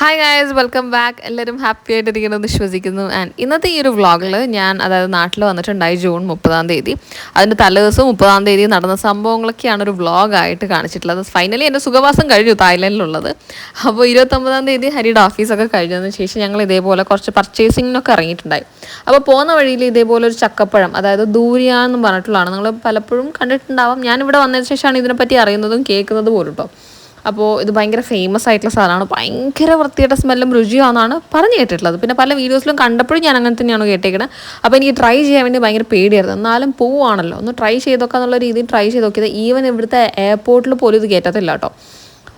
Hi guys welcome back എല്ലാവരും happy ആയിട്ടിരിക്കണമെന്ന് വിശ്വസിക്കുന്നു. ആൻഡ് ഇന്നത്തെ ഈ ഒരു വ്ളോഗിൽ ഞാൻ അതായത് നാട്ടിൽ വന്നിട്ടുണ്ടായി ജൂൺ മുപ്പതാം തീയതി. അതിന്റെ തലേദിവസം മുപ്പതാം തീയതി നടന്ന സംഭവങ്ങളൊക്കെയാണ് ഒരു വ്ളോഗായിട്ട് കാണിച്ചിട്ടുള്ളത്. ഫൈനലി എന്റെ സുഖവാസം കഴിഞ്ഞു തായ്ലൻഡിലുള്ളത്. അപ്പോൾ ഇരുപത്തൊമ്പതാം തീയതി ഹരിയുടെ ഓഫീസൊക്കെ കഴിഞ്ഞതിന് ശേഷം ഞങ്ങൾ ഇതേപോലെ കുറച്ച് പർച്ചേസിങ്ങിനൊക്കെ ഇറങ്ങിയിട്ടുണ്ടായി. അപ്പോൾ പോകുന്ന വഴിയിൽ ഇതേപോലെ ഒരു ചക്കപ്പഴം അതായത് ദൂരിയാന്ന് പറഞ്ഞിട്ടുള്ളതാണ്. നിങ്ങൾ പലപ്പോഴും കണ്ടിട്ടുണ്ടാവാം. ഞാനിവിടെ വന്നതിന് ശേഷമാണ് ഇതിനെപ്പറ്റി അറിയുന്നതും കേൾക്കുന്നതും പോലും കേട്ടോ അപ്പോൾ ഇത് ഭയങ്കര ഫേമസ് ആയിട്ടുള്ള സാധനമാണ്. ഭയങ്കര വൃത്തിയുടെ സ്മെല്ലും രുചിയാണെന്നാണ് പറഞ്ഞു കേട്ടിട്ടുള്ളത്. പിന്നെ പല വീഡിയോസിലും കണ്ടപ്പോഴും ഞാൻ അങ്ങനെ തന്നെയാണ് കേട്ടേക്കുന്നത് അപ്പോൾ എനിക്ക് ട്രൈ ചെയ്യാൻ വേണ്ടി ഭയങ്കര പേടിയായിരുന്നു. എന്നാലും പോവുകയാണല്ലോ ഒന്ന് ട്രൈ ചെയ്തൊക്കെ എന്നുള്ള രീതിയിൽ ട്രൈ ചെയ്ത് നോക്കിയത്. ഈവൻ ഇവിടുത്തെ എയർപോർട്ടിൽ പോലും ഇത് കയറ്റത്തില്ല കേട്ടോ.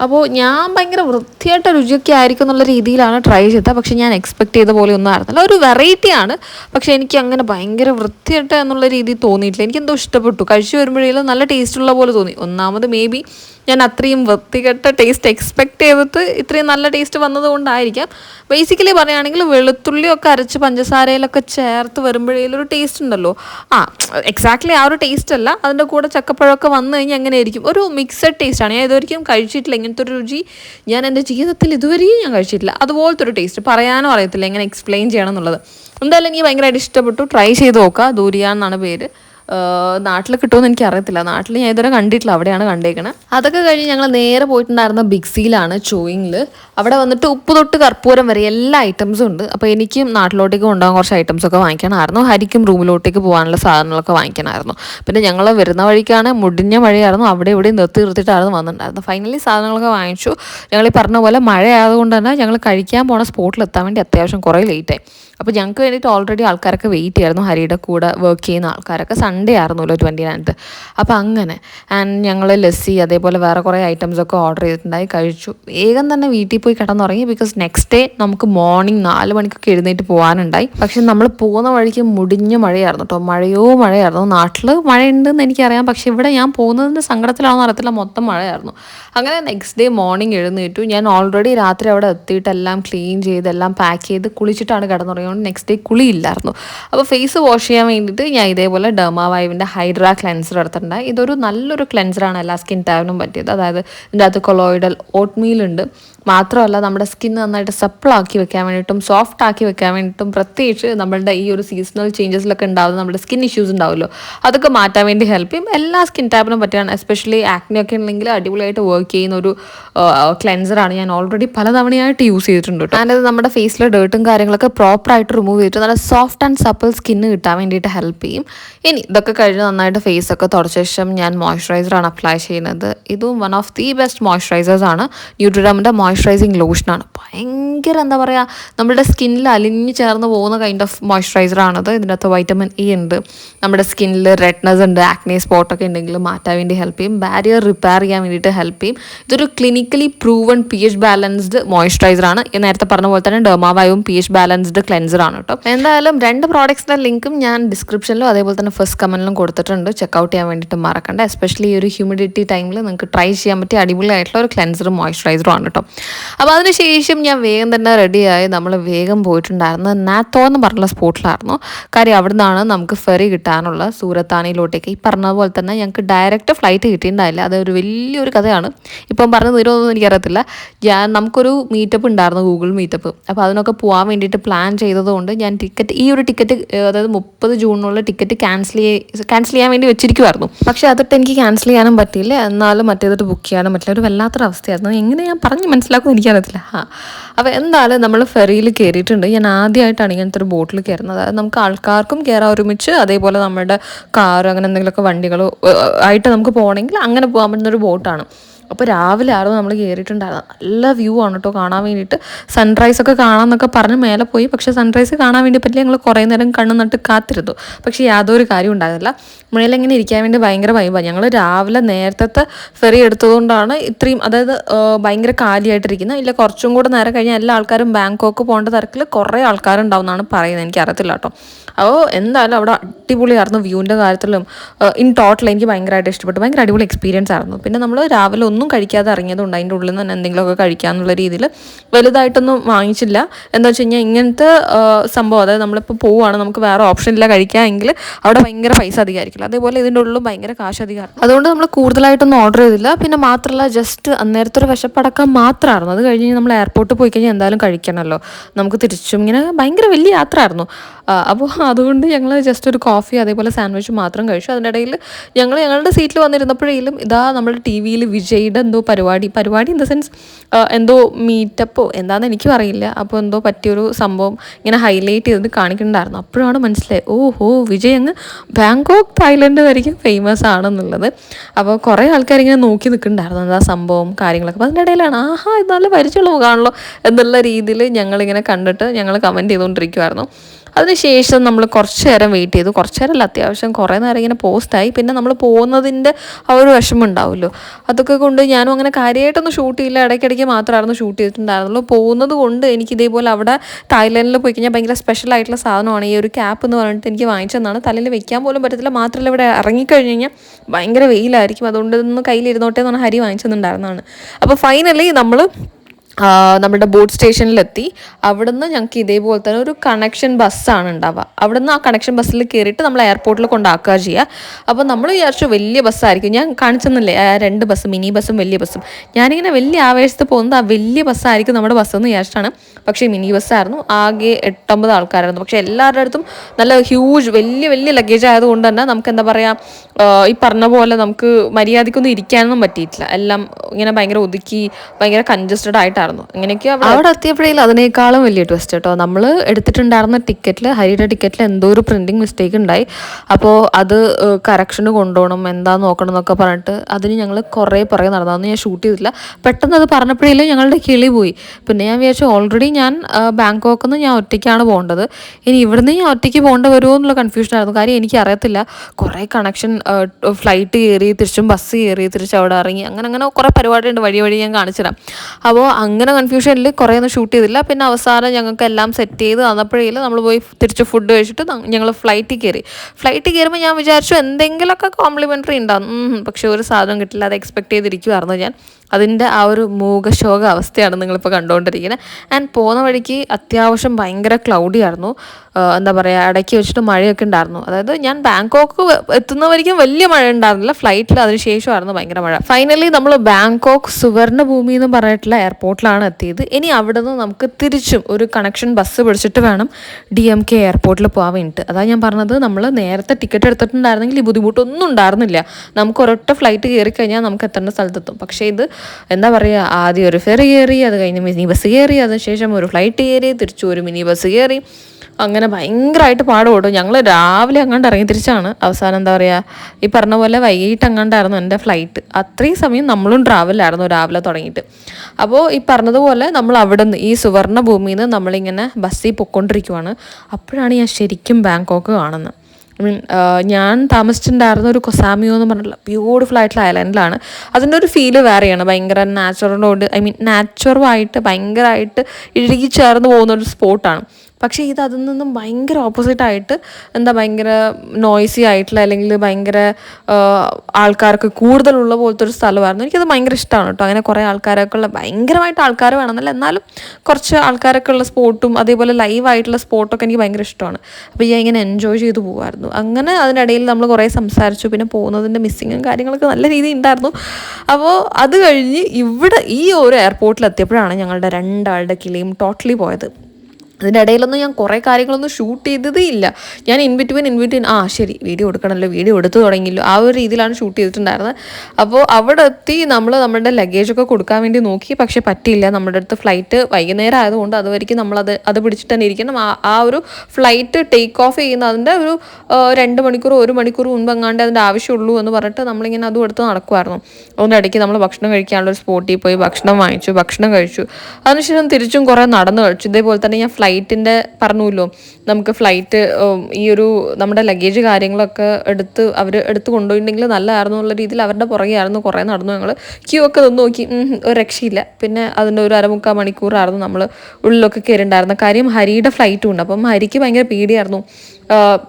അപ്പോൾ ഞാൻ ഭയങ്കര വൃത്തിയായിട്ട് രുചിയൊക്കെ ആയിരിക്കും എന്നുള്ള രീതിയിലാണ് ട്രൈ ചെയ്തത്. പക്ഷേ ഞാൻ എക്സ്പെക്ട് ചെയ്ത പോലെ ഒന്നും ആയിരുന്നില്ല. ഒരു വെറൈറ്റിയാണ് പക്ഷേ എനിക്ക് അങ്ങനെ ഭയങ്കര വൃത്തിയായിട്ട് എന്നുള്ള രീതിയിൽ തോന്നിയിട്ടില്ല. എനിക്കെന്തോ ഇഷ്ടപ്പെട്ടു. കഴിച്ചു വരുമ്പോഴേലും നല്ല ടേസ്റ്റുള്ള പോലെ തോന്നി. ഒന്നാമത് മേ ബി ഞാൻ അത്രയും വൃത്തികെട്ട ടേസ്റ്റ് എക്സ്പെക്ട് ചെയ്തിട്ട് ഇത്രയും നല്ല ടേസ്റ്റ് വന്നതുകൊണ്ടായിരിക്കാം ബേസിക്കലി പറയുകയാണെങ്കിൽ വെളുത്തുള്ളിയൊക്കെ അരച്ച് പഞ്ചസാരയിലൊക്കെ ചേർത്ത് വരുമ്പോഴേലും ഒരു ടേസ്റ്റ് ഉണ്ടല്ലോ. ആ എക്സാക്ട്ലി ആ ഒരു ടേസ്റ്റ് അല്ല. അതിന്റെ കൂടെ ചക്കപ്പഴമൊക്കെ വന്നു കഴിഞ്ഞാൽ എങ്ങനെയായിരിക്കും? ഒരു മിക്സഡ് ടേസ്റ്റാണ് ഞാൻ ഇതുവരെയും കഴിച്ചിട്ടില്ല. ഇങ്ങനത്തെ ഒരു രുചി ഞാൻ എന്റെ ജീവിതത്തിൽ ഇതുവരെയും ഞാൻ കഴിച്ചിട്ടില്ല. അതുപോലത്തെ ഒരു ടേസ്റ്റ് പറയാനോ അറിയത്തില്ല. എങ്ങനെ എക്സ്പ്ലെയിൻ ചെയ്യണം എന്നുള്ളത്. എന്തായാലും എനിക്ക് ഭയങ്കരമായിട്ട് ഇഷ്ടപ്പെട്ടു. ട്രൈ ചെയ്ത് നോക്കുക. ദൂരിയാന്നാണ് പേര്. നാട്ടിൽ കിട്ടുമെന്ന് എനിക്ക് അറിയത്തില്ല നാട്ടിൽ ഞാൻ ഇതുവരെ കണ്ടിട്ടില്ല. അവിടെയാണ് കണ്ടേക്കണത് അതൊക്കെ കഴിഞ്ഞ് ഞങ്ങൾ നേരെ പോയിട്ടുണ്ടായിരുന്ന ബിഗ്സിയിലാണ് ചോയിങ്ങിൽ അവിടെ വന്നിട്ട് ഉപ്പ് തൊട്ട് കർപ്പൂരം വരെ എല്ലാ ഐറ്റംസും ഉണ്ട്. അപ്പോൾ എനിക്കും നാട്ടിലോട്ടേക്ക് കൊണ്ടുപോകാൻ കുറച്ച് ഐറ്റംസ് ഒക്കെ വാങ്ങിക്കണമായിരുന്നു. ഹരിക്കും റൂമിലോട്ടേക്ക് പോകാനുള്ള സാധനങ്ങളൊക്കെ വാങ്ങിക്കണമായിരുന്നു. പിന്നെ ഞങ്ങൾ വരുന്ന വഴിക്കാണ് മുടിഞ്ഞ മഴയായിരുന്നു. അവിടെ ഇവിടെ നിർത്തി നിർത്തിയിട്ടായിരുന്നു വന്നിട്ടുണ്ടായിരുന്നു ഫൈനലി സാധനങ്ങളൊക്കെ വാങ്ങിച്ചു. ഞങ്ങൾ ഈ പറഞ്ഞ പോലെ മഴ ആയതുകൊണ്ട് തന്നെ ഞങ്ങൾ കഴിക്കാൻ പോണ സ്പോട്ടിൽ എത്താൻ വേണ്ടി അത്യാവശ്യം കുറേ ലേറ്റായി അപ്പോൾ ഞങ്ങൾക്ക് വേണ്ടിയിട്ട് ഓൾറെഡി ആൾക്കാരൊക്കെ വെയിറ്റ് ചെയ്യായിരുന്നു. ഹരിയുടെ കൂടെ വർക്ക് ചെയ്യുന്ന ആൾക്കാരൊക്കെ സൺഡേ ആയിരുന്നല്ലോ ട്വന്റി നയൻത്ത് അപ്പോൾ അങ്ങനെ ആൻഡ് ഞങ്ങൾ ലസ്സി അതേപോലെ വേറെ കുറേ ഐറ്റംസൊക്കെ ഓർഡർ ചെയ്തിട്ടുണ്ടായി കഴിച്ചു. വേഗം തന്നെ വീട്ടിൽ പോയി കിടന്നുറങ്ങി ബിക്കോസ് നെക്സ്റ്റ് ഡേ നമുക്ക് മോർണിംഗ് നാല് മണിക്കൊക്കെ എഴുന്നേറ്റ് പോകാനുണ്ടായി. പക്ഷെ നമ്മൾ പോകുന്ന വഴിക്ക് മുടിഞ്ഞ മഴയായിരുന്നു കേട്ടോ മഴയോ മഴയായിരുന്നു. നാട്ടിൽ മഴയുണ്ടെന്ന് എനിക്കറിയാം. പക്ഷെ ഇവിടെ ഞാൻ പോകുന്നതിന്റെ സങ്കടത്തിലാണെന്ന് അറിയത്തില്ല. മൊത്തം മഴയായിരുന്നു. അങ്ങനെ നെക്സ്റ്റ് ഡേ മോർണിംഗ് എഴുന്നേറ്റു. ഞാൻ ഓൾറെഡി രാത്രി അവിടെ എത്തിയിട്ട് എല്ലാം ക്ലീൻ ചെയ്ത് എല്ലാം പാക്ക് ചെയ്ത് കുളിച്ചിട്ടാണ് കിടന്നുറങ്ങിയത് നെക്സ്റ്റ് ഡേ കുളിയില്ലായിരുന്നു അപ്പോൾ ഫേസ് വാഷ് ചെയ്യാൻ വേണ്ടിയിട്ട് ഞാൻ ഇതേപോലെ ഡെർമാവൈവിന്റെ ഹൈഡ്ര ക്ലെൻസർ എടുത്തിട്ടുണ്ടായി. ഇതൊരു നല്ലൊരു ക്ലെൻസറാണ് എല്ലാ സ്കിൻ ടൈപ്പിനും പറ്റിയത്. അതായത് ഇതിന്റെ അകത്ത് കൊളോയിഡൽ ഓട്ട്മീലുണ്ട് മാത്രമല്ല നമ്മുടെ സ്കിൻ നന്നായിട്ട് സപ്പിളാക്കി വെക്കാൻ വേണ്ടിയിട്ടും സോഫ്റ്റ് ആക്കി വെക്കാൻ വേണ്ടിയിട്ടും പ്രത്യേകിച്ച് നമ്മളുടെ ഈ ഒരു സീസണൽ ചേഞ്ചസിലൊക്കെ ഉണ്ടാവുന്ന നമ്മുടെ സ്കിൻ ഇഷ്യൂസ് ഉണ്ടാവുമല്ലോ. അതൊക്കെ മാറ്റാൻ വേണ്ടി ഹെൽപ്പ് ചെയ്യും. എല്ലാ സ്കിൻ ടൈപ്പിനും പറ്റിയാണ്. എസ്പെഷ്യലി ആക്നെ ഒക്കെ ഉണ്ടെങ്കിൽ അടിപൊളിയായിട്ട് വർക്ക് ചെയ്യുന്ന ഒരു ക്ലെൻസറാണ് ഞാൻ ഓൾറെഡി പലതവണയായിട്ട് യൂസ് ചെയ്തിട്ടുണ്ട് അത് നമ്മുടെ ഫേസിലെ ഡേർട്ടും കാര്യങ്ങളൊക്കെ പ്രോപ്പറായിട്ട് റിമൂവ് ചെയ്തിട്ട് നല്ല സോഫ്റ്റ് ആൻഡ് സപ്പിൾ സ്കിന്ന് കിട്ടാൻ വേണ്ടിയിട്ട് ഹെൽപ്പ് ചെയ്യും. ഇനി ഇതൊക്കെ കഴിഞ്ഞ് നന്നായിട്ട് ഫേസ് ഒക്കെ തുടച്ച ശേഷം ഞാൻ മോയ്സ്ചറൈസറാണ് അപ്ലൈ ചെയ്യുന്നത്. ഇതും one of the best moisturisers ആണ്. ന്യൂട്രിഡമിന്റെ മോയ്സ്ചറൈസിങ് ലോഷനാണ് ഭയങ്കര എന്താ പറയുക നമ്മുടെ സ്കിന്നിൽ അലിഞ്ഞു ചേർന്ന് പോകുന്ന കൈൻഡ് ഓഫ് മോയ്സ്ചറൈസറാണത് ഇതിന്റെ അകത്ത് വൈറ്റമിൻ ഇ ഉണ്ട്. നമ്മുടെ സ്കിന്നിൽ റെഡ്നസ് ഉണ്ട് ആക്നെ സ്പോട്ടൊക്കെ ഉണ്ടെങ്കിൽ മാറ്റാൻ വേണ്ടി ഹെൽപ്പ് ചെയ്യും. ബാരിയർ റിപ്പയർ ചെയ്യാൻ വേണ്ടിയിട്ട് ഹെൽപ്പ് ചെയ്യും. ഇതൊരു clinically proven P H balanced മോയ്സ്ചറൈസറാണ് നേരത്തെ പറഞ്ഞ പോലെ തന്നെ ഡെർമാവായും പി എച്ച് ബാലൻസ്ഡ് ക്ലെൻസറാണ് കേട്ടോ. എന്തായാലും രണ്ട് പ്രോഡക്റ്റ്സിന്റെ ലിങ്കും ഞാൻ ഡിസ്ക്രിപ്ഷനിലും അതേപോലെ തന്നെ ഫസ്റ്റ് കമന്റിലും കൊടുത്തിട്ടുണ്ട്. ചെക്കൗട്ട് ചെയ്യാൻ വേണ്ടിയിട്ട് മറക്കണ്ട. എസ്പെഷ്യലി ഈ ഒരു ഹ്യൂമിഡിറ്റി ടൈമിൽ നിങ്ങൾക്ക് ട്രൈ ചെയ്യാൻ പറ്റിയ അടിപൊളിയായിട്ടുള്ള ഒരു ക്ലെൻസറും മോയ്സ്ചറൈസറും ആണ് കേട്ടോ. അപ്പോൾ അതിനുശേഷം ഞാൻ വേഗം തന്നെ റെഡിയായി നമ്മൾ വേഗം പോയിട്ടുണ്ടായിരുന്നു നാത്തോ എന്ന് പറഞ്ഞുള്ള സ്പോട്ടിലായിരുന്നു. കാര്യം അവിടെ നിന്നാണ് നമുക്ക് ഫെറി കിട്ടാനുള്ള സൂറത്താനിയിലോട്ടേക്ക് ഈ പറഞ്ഞ പോലെ തന്നെ ഞങ്ങൾക്ക് ഡയറക്റ്റ് ഫ്ലൈറ്റ് കിട്ടിയിട്ടുണ്ടായില്ല. അതൊരു വലിയൊരു കഥയാണ്. ഇപ്പം പറഞ്ഞു തരുമോന്നും എനിക്കറിയത്തില്ല. ഞാൻ നമുക്കൊരു മീറ്റപ്പ് ഉണ്ടായിരുന്നു ഗൂഗിൾ മീറ്റപ്പ് അപ്പോൾ അതിനൊക്കെ പോകാൻ വേണ്ടിയിട്ട് പ്ലാൻ ചെയ്തതുകൊണ്ട് ഞാൻ ടിക്കറ്റ് ഈ ഒരു ടിക്കറ്റ് അതായത് മുപ്പത് ജൂണിനുള്ള ടിക്കറ്റ് ക്യാൻസൽ ക്യാൻസൽ ചെയ്യാൻ വേണ്ടി വെച്ചിരിക്കുമായിരുന്നു പക്ഷേ അതൊട്ട് എനിക്ക് ക്യാൻസൽ ചെയ്യാനും പറ്റിയില്ല. എന്നാലും മറ്റേതൊട്ട് ബുക്ക് ചെയ്യാനും പറ്റില്ല. ഒരു വല്ലാത്തൊരു അവസ്ഥയായിരുന്നു. എങ്ങനെ ഞാൻ പറഞ്ഞ് മനസ്സിലാക്കുമെന്ന് എനിക്കറിയത്തില്ല. ആ അപ്പോൾ എന്തായാലും നമ്മൾ ഫെറിയിൽ കയറിയിട്ടുണ്ട് ഞാൻ ആദ്യമായിട്ടാണ് ഇങ്ങനത്തെ ഒരു ബോട്ടിൽ കയറുന്നത്. അതായത് നമുക്ക് ആൾക്കാർക്കും കയറാൻ ഒരുമിച്ച് അതേപോലെ നമ്മുടെ കാർ അങ്ങനെ എന്തെങ്കിലുമൊക്കെ വണ്ടികളോ ആയിട്ട് നമുക്ക് പോകണമെങ്കിൽ അങ്ങനെ പോകാൻ പറ്റുന്ന ഒരു ബോട്ടാണ്. അപ്പോൾ രാവിലെ ആയിരുന്നു നമ്മൾ കയറിയിട്ടുണ്ടായിരുന്നത് നല്ല വ്യൂ ആണ് കേട്ടോ കാണാൻ വേണ്ടിയിട്ട്. സൺറൈസ് ഒക്കെ കാണാമെന്നൊക്കെ പറഞ്ഞ് മേലെ പോയി. പക്ഷേ സൺറൈസ് കാണാൻ വേണ്ടി പറ്റില്ല. ഞങ്ങൾ കുറേ നേരം കണ്ണു നട്ട് കാത്തിരുന്നു. പക്ഷേ യാതൊരു കാര്യം ഉണ്ടായിരുന്നില്ല. മുകളിലിങ്ങനെ ഇരിക്കാൻ വേണ്ടി ഭയങ്കര വൈബാണ് ഞങ്ങൾ രാവിലെ നേരത്തെ ഫെറി എടുത്തതുകൊണ്ടാണ് ഇത്രയും അതായത് ഭയങ്കര കാലിയായിട്ടിരിക്കുന്നത്. ഇല്ല കുറച്ചും കൂടെ നേരം കഴിഞ്ഞാൽ എല്ലാ ആൾക്കാരും ബാങ്കോക്ക് പോകേണ്ട തിരക്കിൽ കുറേ ആൾക്കാരുണ്ടാവും എന്നാണ് പറയുന്നത്. എനിക്ക് അറിയത്തില്ല കേട്ടോ അപ്പോൾ എന്തായാലും അവിടെ അടിപൊളിയായിരുന്നു വ്യൂവിന്റെ കാര്യത്തിലും ഇൻ ടോട്ടൽ എനിക്ക് ഭയങ്കരമായിട്ട് ഇഷ്ടപ്പെട്ടു. ഭയങ്കര അടിപൊളി എക്സ്പീരിയൻസ് ആയിരുന്നു. പിന്നെ നമ്മൾ രാവിലെ ഒന്നും കഴിക്കാതെ ഇറങ്ങിയതുകൊണ്ട് അതിന്റെ ഉള്ളിൽ നിന്ന് തന്നെ എന്തെങ്കിലുമൊക്കെ കഴിക്കാമെന്നുള്ള രീതിയിൽ വലുതായിട്ടൊന്നും വാങ്ങിച്ചില്ല. എന്താ വെച്ച് കഴിഞ്ഞാൽ ഇങ്ങനത്തെ സംഭവം അതായത് നമ്മളിപ്പോൾ പോവുകയാണ് നമുക്ക് വേറെ ഓപ്ഷൻ ഇല്ല കഴിക്കാമെങ്കിൽ അവിടെ ഭയങ്കര പൈസ അധികമായിരിക്കില്ല അതേപോലെ ഇതിന്റെ ഉള്ളിലും ഭയങ്കര കാശ് അധികമായിരുന്നു അതുകൊണ്ട് നമ്മൾ കൂടുതലായിട്ടൊന്നും ഓർഡർ ചെയ്തില്ല. പിന്നെ മാത്രമല്ല ജസ്റ്റ് അന്നേരത്തെ ഒരു വിശപ്പടക്കം മാത്രമായിരുന്നു. അത് കഴിഞ്ഞ് നമ്മൾ എയർപോർട്ടിൽ പോയി കഴിഞ്ഞാൽ എന്തായാലും കഴിക്കണമല്ലോ. നമുക്ക് തിരിച്ചും ഇങ്ങനെ ഭയങ്കര വലിയ യാത്ര ആയിരുന്നു അപ്പോൾ അതുകൊണ്ട് ഞങ്ങൾ ജസ്റ്റ് ഒരു കോഫി അതേപോലെ സാൻഡ്വിച്ച് മാത്രം കഴിച്ചു. അതിന്റെ ഇടയിൽ ഞങ്ങൾ ഞങ്ങളുടെ സീറ്റിൽ വന്നിരുന്നപ്പോഴേലും ഇതാ നമ്മുടെ ടി വിയിൽ വിജയുടെ എന്തോ പരിപാടി. പരിപാടി ഇൻ ദ സെൻസ് എന്തോ മീറ്റപ്പോ എന്താണെന്ന് എനിക്ക് അറിയില്ല. അപ്പോൾ എന്തോ പറ്റിയൊരു സംഭവം ഇങ്ങനെ ഹൈലൈറ്റ് ചെയ്തിട്ട് കാണിക്കുന്നുണ്ടായിരുന്നു. അപ്പോഴാണ് മനസ്സിലായത് ഓഹോ വിജയ് അങ്ങ് ബാങ്കോക്ക് തായ്ലൻഡ് വരയ്ക്കും ഫേമസ് ആണെന്നുള്ളത്. അപ്പോൾ കുറേ ആൾക്കാർ ഇങ്ങനെ നോക്കി നിൽക്കുന്നുണ്ടായിരുന്നു എന്താ സംഭവം കാര്യങ്ങളൊക്കെ. അപ്പോൾ അതിന്റെ ഇടയിലാണ് ആഹാ ഇത് നല്ല പരിചയമുള്ള കാണുള്ളൂ എന്നുള്ള രീതിയിൽ ഞങ്ങളിങ്ങനെ കണ്ടിട്ട് ഞങ്ങൾ കമന്റ് ചെയ്തുകൊണ്ടിരിക്കുമായിരുന്നു അതിനുശേഷം നമ്മൾ കുറച്ച് നേരം വെയിറ്റ് ചെയ്തു. കുറച്ച് നേരമല്ല അത്യാവശ്യം കുറേ നേരം ഇങ്ങനെ പോസ്റ്റായി പിന്നെ നമ്മൾ പോകുന്നതിന്റെ ആ ഒരു വിഷമം ഉണ്ടാവുമല്ലോ അതൊക്കെ കൊണ്ട് ഞാനും അങ്ങനെ കാര്യമായിട്ടൊന്നും ഷൂട്ട് ചെയ്യില്ല. ഇടയ്ക്കിടയ്ക്ക് മാത്രമായിരുന്നു ഷൂട്ട് ചെയ്തിട്ടുണ്ടായിരുന്നുള്ളൂ. പോകുന്നത് കൊണ്ട് എനിക്ക് ഇതേപോലെ അവിടെ തായ്ലൻഡിൽ പോയി കഴിഞ്ഞാൽ ഭയങ്കര സ്പെഷ്യൽ ആയിട്ടുള്ള സാധനമാണ്. ഈ ഒരു ക്യാപ്പ് എന്ന് പറഞ്ഞിട്ട് എനിക്ക് വാങ്ങിച്ചതെന്നാണ് തലയിൽ വെക്കാൻ പോലും പറ്റത്തില്ല. മാത്രമല്ല ഇവിടെ ഇറങ്ങിക്കഴിഞ്ഞ് കഴിഞ്ഞാൽ ഭയങ്കര വെയിലായിരിക്കും. അതുകൊണ്ട് ഇതൊന്ന് കയ്യിലിരുന്നോട്ടെ എന്ന് പറഞ്ഞാൽ ഹരി വാങ്ങിച്ചെന്നുണ്ടായിരുന്നതാണ്. അപ്പോൾ ഫൈനലി നമ്മൾ നമ്മുടെ ബോട്ട് സ്റ്റേഷനിലെത്തി. അവിടുന്ന് ഞങ്ങൾക്ക് ഇതേപോലെ തന്നെ ഒരു കണക്ഷൻ ബസ്സാണ് ഉണ്ടാവുക. അവിടുന്ന് ആ കണക്ഷൻ ബസ്സിൽ കയറിയിട്ട് നമ്മൾ എയർപോർട്ടിൽ കൊണ്ടാക്കുക ചെയ്യുക അപ്പോൾ നമ്മൾ വിചാരിച്ചു വലിയ ബസ്സായിരിക്കും ഞാൻ കാണിച്ചെന്നില്ലേ? രണ്ട് ബസ്സും മിനി ബസ്സും വലിയ ബസ്സും ഞാനിങ്ങനെ വലിയ ആവേശത്ത് പോകുന്നത് ആ വലിയ ബസ്സായിരിക്കും നമ്മുടെ ബസ്സെന്ന് വിചാരിച്ചിട്ടാണ്. പക്ഷേ മിനി ബസ്സായിരുന്നു ആകെ എട്ടൊമ്പത് ആൾക്കാരായിരുന്നു. പക്ഷേ എല്ലാവരുടെ അടുത്തും നല്ല ഹ്യൂജ് വലിയ വലിയ ലഗേജ് ആയതുകൊണ്ട് തന്നെ നമുക്ക് എന്താ പറയുക ഈ പറഞ്ഞ പോലെ നമുക്ക് മര്യാദയ്ക്കൊന്നും ഇരിക്കാനൊന്നും പറ്റിയിട്ടില്ല. എല്ലാം ഇങ്ങനെ ഭയങ്കര ഒതുക്കി ഭയങ്കര കൺജസ്റ്റഡ് ആയിട്ടായിരുന്നു. ഇങ്ങനെയൊക്കെ അവിടെ എത്തിയപ്പോഴേ അതിനേക്കാളും വലിയ ട്വിസ്റ്റ് കേട്ടോ. നമ്മൾ എടുത്തിട്ടുണ്ടായിരുന്ന ടിക്കറ്റിൽ ഹരിയുടെ ടിക്കറ്റിൽ എന്തോ ഒരു പ്രിന്റിങ് മിസ്റ്റേക്ക് ഉണ്ടായി. അപ്പോൾ അത് കറക്ഷന് കൊണ്ടുപോകണം എന്താ നോക്കണം എന്നൊക്കെ പറഞ്ഞിട്ട് അതിന് ഞങ്ങൾ കുറേ പുറകെ നടന്നു. ഞാൻ ഷൂട്ട് ചെയ്തില്ല പെട്ടെന്ന് അത് പറഞ്ഞപ്പോഴേലും ഞങ്ങളുടെ കിളി പോയി. പിന്നെ ഞാൻ വിചാരിച്ചു ഓൾറെഡി ഞാൻ ബാങ്കോക്കിൽ നിന്ന് ഞാൻ ഒറ്റയ്ക്കാണ് പോകേണ്ടത്. ഇനി ഇവിടുന്ന് ഞാൻ ഒറ്റയ്ക്ക് പോകേണ്ട വരുമോ എന്നുള്ള കൺഫ്യൂഷൻ ആയിരുന്നു. കാര്യം എനിക്ക് അറിയത്തില്ല കുറേ കണക്ഷൻ ഫ്ലൈറ്റ് കയറി തിരിച്ചും ബസ് കയറി തിരിച്ച് അവിടെ ഇറങ്ങി. അങ്ങനെ അങ്ങനെ കുറേ പരിപാടിയുണ്ട്. വഴി വഴി ഞാൻ കാണിച്ചു തരാം അപ്പോൾ അങ്ങനെ കൺഫ്യൂഷനിൽ കുറേ ഒന്നും ഷൂട്ട് ചെയ്തില്ല. പിന്നെ അവസാനം ഞങ്ങൾക്ക് എല്ലാം സെറ്റ് ചെയ്ത് തന്നപ്പോഴേ നമ്മൾ പോയി തിരിച്ച് ഫുഡ് കഴിച്ചിട്ട് ഞങ്ങൾ ഫ്ലൈറ്റിൽ കയറി ഫ്ലൈറ്റിൽ കയറുമ്പോൾ ഞാൻ വിചാരിച്ചു എന്തെങ്കിലുമൊക്കെ കോംപ്ലിമെന്ററി ഉണ്ടാകും പക്ഷേ ഒരു സാധനം കിട്ടില്ല. അത് എക്സ്പെക്ട് ചെയ്തിരിക്കുമായിരുന്നു ഞാൻ. അതിന്റെ ആ ഒരു മൂകശോക അവസ്ഥയാണ് നിങ്ങളിപ്പോൾ കണ്ടുകൊണ്ടിരിക്കുന്നത്. ആൻഡ് പോകുന്ന വഴിക്ക് അത്യാവശ്യം ഭയങ്കര ക്ലൗഡി ആയിരുന്നു. എന്താ പറയുക ഇടയ്ക്ക് വെച്ചിട്ട് മഴയൊക്കെ ഉണ്ടായിരുന്നു. അതായത് ഞാൻ ബാങ്കോക്ക് എത്തുന്നവരിക്കും വലിയ മഴ ഉണ്ടായിരുന്നില്ല. ഫ്ലൈറ്റിൽ അതിന് ശേഷമായിരുന്നു ഭയങ്കര മഴ. ഫൈനലി നമ്മൾ ബാങ്കോക്ക് സുവർണഭൂമി എന്ന് പറഞ്ഞിട്ടുള്ള എയർപോർട്ടിലാണ് എത്തിയത്. ഇനി അവിടെ നിന്ന് നമുക്ക് തിരിച്ചും ഒരു കണക്ഷൻ ബസ് പിടിച്ചിട്ട് വേണം ഡി എം കെ എയർപോർട്ടിൽ പോകാൻ വേണ്ടിയിട്ട്. അതാ ഞാൻ പറഞ്ഞത് നമ്മൾ നേരത്തെ ടിക്കറ്റ് എടുത്തിട്ടുണ്ടായിരുന്നെങ്കിൽ ഈ ബുദ്ധിമുട്ടൊന്നും ഉണ്ടായിരുന്നില്ല. നമുക്ക് ഒരൊറ്റ ഫ്ലൈറ്റ് കയറി കഴിഞ്ഞാൽ നമുക്ക് എത്തേണ്ട സ്ഥലത്തെത്തും. പക്ഷേ ഇത് എന്താ പറയുക ആദ്യം ഒരു ഫെറി കയറി അത് കഴിഞ്ഞ് മിനി ബസ് കയറി അതിനുശേഷം ഒരു ഫ്ലൈറ്റ് കയറി തിരിച്ചു ഒരു മിനി ബസ് കയറി. അങ്ങനെ ഭയങ്കരമായിട്ട് പാടുപെടും ഞങ്ങൾ രാവിലെ അങ്ങാണ്ട് ഇറങ്ങി തിരിച്ചാണ്. അവസാനം എന്താ പറയുക ഈ പറഞ്ഞ പോലെ വൈകിട്ട് അങ്ങാണ്ടായിരുന്നു എന്റെ ഫ്ലൈറ്റ് അത്രയും സമയം നമ്മളും ട്രാവലിലായിരുന്നു രാവിലെ തുടങ്ങിയിട്ട്. അപ്പോൾ ഈ പറഞ്ഞതുപോലെ നമ്മൾ അവിടെ നിന്ന് ഈ സുവർണ ഭൂമിയിൽ നിന്ന് നമ്മളിങ്ങനെ ബസ്സിൽ പൊയ്ക്കൊണ്ടിരിക്കുവാണ്. അപ്പോഴാണ് ഞാൻ ശരിക്കും ബാങ്കോക്ക് കാണുന്നത്. ഐ മീൻ ഞാൻ താമസിച്ചിട്ടുണ്ടായിരുന്ന ഒരു കൊസാമിയോ എന്ന് പറഞ്ഞിട്ടുള്ള ബ്യൂട്ടിഫുൾ ആയിട്ടുള്ള ഐലൻഡിലാണ് അതിന്റെ ഒരു ഫീൽ വേറെയാണ്. ഭയങ്കര നാച്ചുറലോട് ഐ മീൻ നാച്ചുറലായിട്ട് ഭയങ്കരമായിട്ട് ഇഴുകി ചേർന്ന് പോകുന്ന ഒരു സ്പോട്ടാണ് പക്ഷേ ഇത് അതിൽ നിന്നും ഭയങ്കര ഓപ്പോസിറ്റായിട്ട് എന്താ ഭയങ്കര നോയ്സി ആയിട്ടുള്ള അല്ലെങ്കിൽ ഭയങ്കര ആൾക്കാർക്ക് കൂടുതലുള്ള പോലത്തെ ഒരു സ്ഥലമായിരുന്നു. എനിക്കത് ഭയങ്കര ഇഷ്ടമാണ് കേട്ടോ. അങ്ങനെ കുറേ ആൾക്കാരൊക്കെ ഉള്ള ഭയങ്കരമായിട്ട് ആൾക്കാർ വേണമെന്നല്ല. എന്നാലും കുറച്ച് ആൾക്കാരൊക്കെ ഉള്ള സ്പോട്ടും അതേപോലെ ലൈവ് ആയിട്ടുള്ള സ്പോട്ടൊക്കെ എനിക്ക് ഭയങ്കര ഇഷ്ടമാണ്. അപ്പോൾ ഞാൻ ഇങ്ങനെ എൻജോയ് ചെയ്ത് പോകുമായിരുന്നു അങ്ങനെ അതിനിടയിൽ നമ്മൾ കുറേ സംസാരിച്ചു. പിന്നെ പോകുന്നതിന്റെ മിസ്സിങ്ങും കാര്യങ്ങളൊക്കെ നല്ല രീതിയിൽ ഉണ്ടായിരുന്നു. അപ്പോൾ അത് കഴിഞ്ഞ് ഇവിടെ ഈ ഒരു എയർപോർട്ടിൽ എത്തിയപ്പോഴാണ് ഞങ്ങളുടെ രണ്ടാളുടെ കിളിയും ടോട്ടലി പോയത്. അതിന്റെ ഇടയിലൊന്നും ഞാൻ കുറേ കാര്യങ്ങളൊന്നും ഷൂട്ട് ചെയ്തതേ ഇല്ല. ഞാൻ ഇൻ ബിറ്റ്വീൻ ഇൻ ബിറ്റ്വീൻ ആ ശരി വീഡിയോ എടുക്കണമല്ലോ വീഡിയോ എടുത്തു തുടങ്ങിയല്ലോ. ആ ഒരു രീതിയിലാണ് ഷൂട്ട് ചെയ്തിട്ടുണ്ടായിരുന്നത്. അപ്പോൾ അവിടെ എത്തി നമ്മൾ നമ്മുടെ ലഗേജൊക്കെ കൊടുക്കാൻ വേണ്ടി നോക്കി. പക്ഷേ പറ്റിയില്ല. നമ്മുടെ അടുത്ത് ഫ്ലൈറ്റ് വൈകുന്നേരം ആയതുകൊണ്ട് അതുവരെയ്ക്കും നമ്മളത് അത് പിടിച്ചിട്ട് തന്നെ ഇരിക്കണം. ആ ഒരു ഫ്ലൈറ്റ് ടേക്ക് ഓഫ് ചെയ്യുന്ന അതിന്റെ ഒരു രണ്ട് മണിക്കൂർ ഒരു മണിക്കൂർ മുൻപ് എങ്ങാണ്ട് അതിന്റെ ആവശ്യമുള്ളൂ എന്ന് പറഞ്ഞിട്ട് നമ്മളിങ്ങനെ അതും എടുത്ത് നടക്കുമായിരുന്നു അതുകൊണ്ട് ഇടയ്ക്ക് നമ്മൾ ഭക്ഷണം കഴിക്കാനുള്ള ഒരു സ്പോട്ടിൽ പോയി ഭക്ഷണം വാങ്ങിച്ചു ഭക്ഷണം കഴിച്ചു. അതിനുശേഷം തിരിച്ചും കുറേ നടന്നു കഴിച്ചു. ഇതേപോലെ തന്നെ ഞാൻ ഫ്ലൈറ്റ് ഫ്ലൈറ്റിന്റെ പറഞ്ഞല്ലോ നമുക്ക് ഫ്ലൈറ്റ് ഈ ഒരു നമ്മുടെ ലഗേജ് കാര്യങ്ങളൊക്കെ എടുത്ത് അവർ എടുത്ത് കൊണ്ടുപോയിട്ടുണ്ടെങ്കിൽ നല്ലതായിരുന്നു എന്നുള്ള രീതിയിൽ അവരുടെ പുറകെ ആയിരുന്നു കുറേ നടന്നു ഞങ്ങൾ ക്യൂ ഒക്കെ നിന്ന് നോക്കി ഒരു രക്ഷയില്ല. പിന്നെ അതിന്റെ ഒരു അരമുക്കാൽ മണിക്കൂറായിരുന്നു നമ്മൾ ഉള്ളിലൊക്കെ കയറിണ്ടായിരുന്ന കാര്യം ഹരിയുടെ ഫ്ലൈറ്റും ഉണ്ട് അപ്പം ഹരിക്ക് ഭയങ്കര പേടിയായിരുന്നു.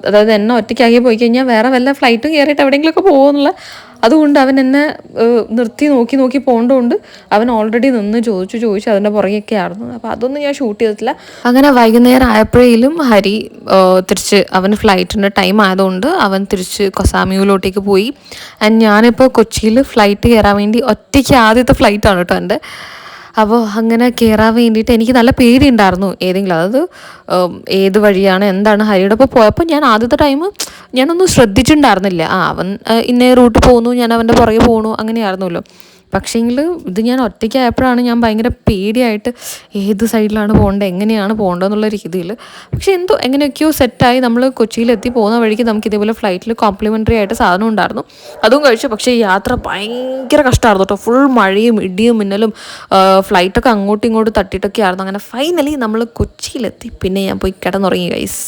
അതായത് എന്നെ ഒറ്റയ്ക്കാകെ പോയി കഴിഞ്ഞാൽ വേറെ വല്ല ഫ്ലൈറ്റും കയറിയിട്ട് എവിടെയെങ്കിലുമൊക്കെ പോകുമെന്നുള്ള അതുകൊണ്ട് അവൻ എന്നെ നിർത്തി നോക്കി നോക്കി പോകേണ്ടതുകൊണ്ട് അവൻ ഓൾറെഡി നിന്ന് ചോദിച്ചു ചോദിച്ചു അതിന്റെ പുറകെയൊക്കെ ആയിരുന്നു. അപ്പോൾ അതൊന്നും ഞാൻ ഷൂട്ട് ചെയ്തിട്ടില്ല. അങ്ങനെ വൈകുന്നേരം ആയപ്പോഴേലും ഹരി തിരിച്ച് അവൻ ഫ്ലൈറ്റിന്റെ ടൈം ആയതുകൊണ്ട് അവൻ തിരിച്ച് കൊസാമിയൂലോട്ടേക്ക് പോയി. ആൻഡ് ഞാനിപ്പോൾ കൊച്ചിയിൽ ഫ്ലൈറ്റ് കയറാൻ വേണ്ടി ഒറ്റയ്ക്ക് ആദ്യത്തെ ഫ്ലൈറ്റാണ് കേട്ടോ എന്റെ. അപ്പോൾ അങ്ങനെ കയറാൻ വേണ്ടിയിട്ട് എനിക്ക് നല്ല പേടിയുണ്ടായിരുന്നു ഏതെങ്കിലും അതായത് ഏത് വഴിയാണ് എന്താണ് ഹരിയുടെ ഒപ്പം പോയപ്പോൾ ഞാൻ ആദ്യത്തെ ടൈം ഞാനൊന്നും ശ്രദ്ധിച്ചിട്ടുണ്ടായിരുന്നില്ല. ആ അവൻ ഇന്നേ റൂട്ട് പോകുന്നു ഞാൻ അവന്റെ പുറകെ പോകണു അങ്ങനെയായിരുന്നല്ലോ. പക്ഷേങ്കിൽ ഇത് ഞാൻ ഒറ്റയ്ക്കായപ്പോഴാണ് ഞാൻ ഭയങ്കര പേടിയായിട്ട് ഏത് സൈഡിലാണ് പോകേണ്ടത് എങ്ങനെയാണ് പോകേണ്ടത് എന്നുള്ള രീതിയിൽ. പക്ഷേ എന്തോ എങ്ങനെയൊക്കെയോ സെറ്റായി നമ്മൾ കൊച്ചിയിലെത്തി പോകുന്ന വഴിക്ക് നമുക്ക് ഇതേപോലെ ഫ്ലൈറ്റിൽ കോംപ്ലിമെന്ററി ആയിട്ട് സാധനം ഉണ്ടായിരുന്നു. അതും കഴിച്ചു. പക്ഷേ യാത്ര ഭയങ്കര കഷ്ടമായിരുന്നു കേട്ടോ ഫുൾ മഴയും ഇടിയും മിന്നലും ഫ്ലൈറ്റൊക്കെ അങ്ങോട്ടും ഇങ്ങോട്ടും തട്ടിയിട്ടൊക്കെ ആയിരുന്നു അങ്ങനെ ഫൈനലി നമ്മൾ കൊച്ചിയിലെത്തി. പിന്നെ ഞാൻ പോയി കിടന്നുറങ്ങി ഗൈസ്